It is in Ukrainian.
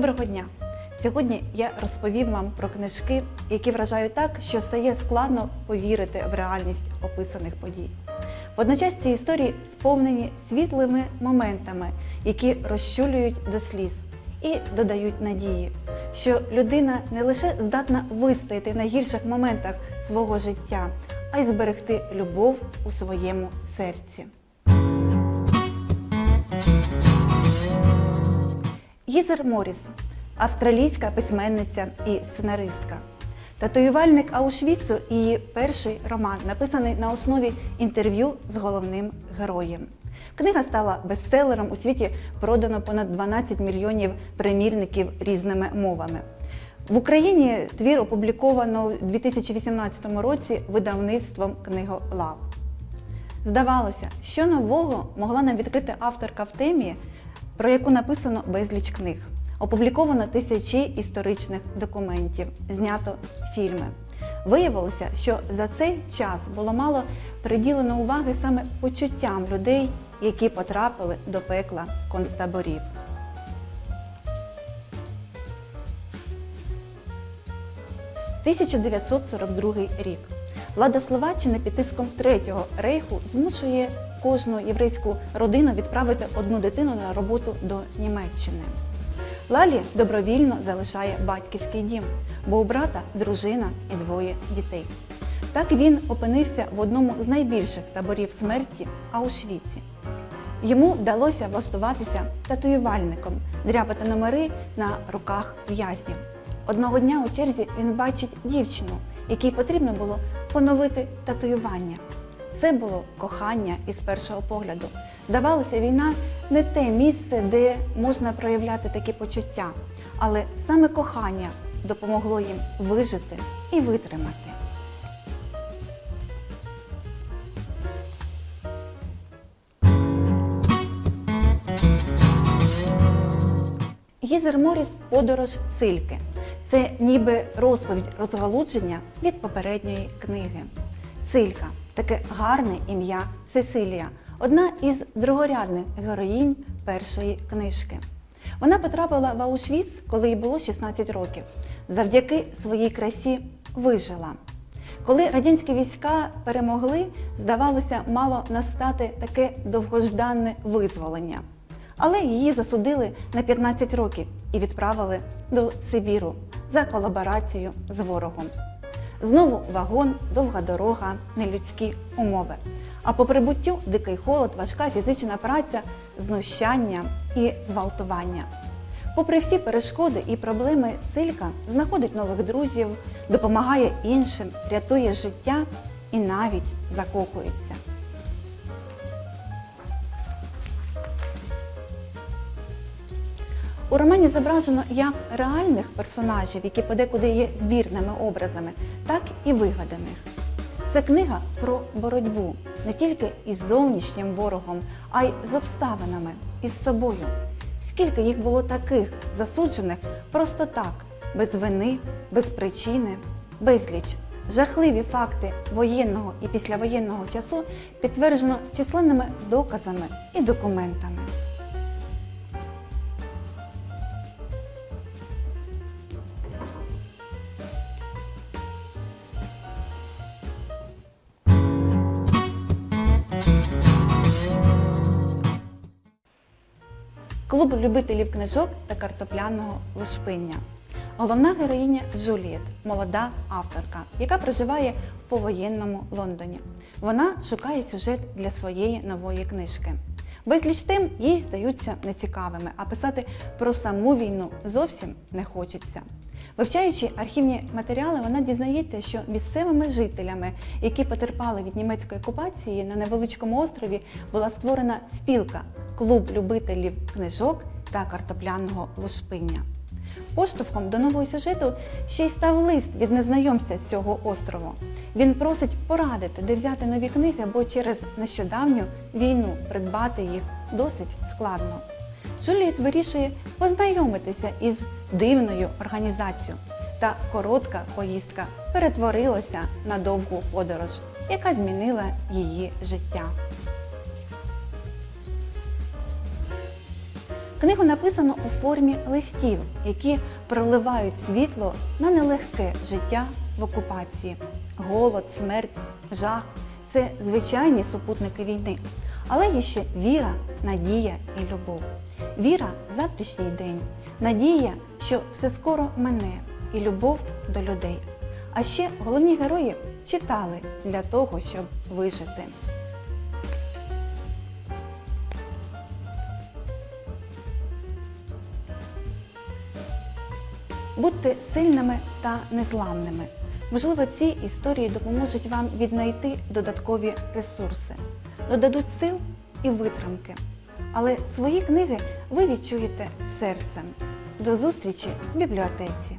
Доброго дня! Сьогодні я розповім вам про книжки, які вражають так, що стає складно повірити в реальність описаних подій. Водночас ці історії сповнені світлими моментами, які розчулюють до сліз і додають надії, що людина не лише здатна вистояти в найгірших моментах свого життя, а й зберегти любов у своєму серці. Гізер Моріс австралійська письменниця і сценаристка. Татуювальник Аушвіцу її перший роман, написаний на основі інтерв'ю з головним героєм. Книга стала бестселером у світі продано понад 12 мільйонів примірників різними мовами. В Україні твір опубліковано у 2018 році видавництвом книголав. Здавалося, що нового могла нам відкрити авторка в темі, про яку написано безліч книг. Опубліковано тисячі історичних документів, знято фільми. Виявилося, що за цей час було мало приділено уваги саме почуттям людей, які потрапили до пекла концтаборів. – 1942 рік. Влада Словаччини під тиском Третього рейху змушує кожну єврейську родину відправити одну дитину на роботу до Німеччини. Лалі добровільно залишає батьківський дім, бо у брата дружина і двоє дітей. Так він опинився в одному з найбільших таборів смерті Аушвіці. Йому вдалося влаштуватися татуювальником, дряпати номери на руках в'язнів. Одного дня у черзі він бачить дівчину, якій потрібно було поновити татуювання. Це було кохання із першого погляду. Здавалося, війна не те місце, де можна проявляти такі почуття, але саме кохання допомогло їм вижити і витримати. Гізер Моріс Подорож Цильки. Це ніби розповідь розгалудження від попередньої книги. Цилька таке гарне ім'я Сесилія, одна із другорядних героїнь першої книжки. Вона потрапила в Аушвіц, коли їй було 16 років. Завдяки своїй красі вижила. Коли радянські війська перемогли, здавалося, мало настати таке довгожданне визволення. Але її засудили на 15 років і відправили до Сибіру за колаборацію з ворогом. Знову вагон, довга дорога, нелюдські умови. А по прибуттю дикий холод, важка фізична праця, знущання і зґвалтування. Попри всі перешкоди і проблеми, Цилька знаходить нових друзів, допомагає іншим, рятує життя і навіть закохується. У романі зображено як реальних персонажів, які подекуди є збірними образами, так і вигаданих. Це книга про боротьбу не тільки із зовнішнім ворогом, а й з обставинами, із собою. Скільки їх було таких засуджених просто так, без вини, без причини, безліч. Жахливі факти воєнного і післявоєнного часу підтверджено численними доказами і документами. Клуб любителів книжок та картопляного лушпиння. Головна героїня Джуліет, молода авторка, яка проживає в повоєнному Лондоні. Вона шукає сюжет для своєї нової книжки. Безліч тем їй здаються нецікавими, а писати про саму війну зовсім не хочеться. Вивчаючи архівні матеріали, вона дізнається, що місцевими жителями, які потерпали від німецької окупації, на невеличкому острові була створена спілка клуб любителів книжок та картопляного лушпиння. Поштовхом до нового сюжету ще й став лист від незнайомця з цього острову. Він просить порадити, де взяти нові книги, бо через нещодавню війну придбати їх досить складно. Джуліет вирішує познайомитися із дивною організацією. Та коротка поїздка перетворилася на довгу подорож, яка змінила її життя. Книгу написано у формі листів, які проливають світло на нелегке життя в окупації. Голод, смерть, жах це звичайні супутники війни. Але є ще віра, надія і любов. Віра в завтрашній день, надія, що все скоро мене, і любов до людей. А ще головні герої читали для того, щоб вижити. Будьте сильними та незламними. Можливо, ці історії допоможуть вам віднайти додаткові ресурси, додадуть сил і витримки. Але свої книги ви відчуєте серцем. До зустрічі в бібліотеці.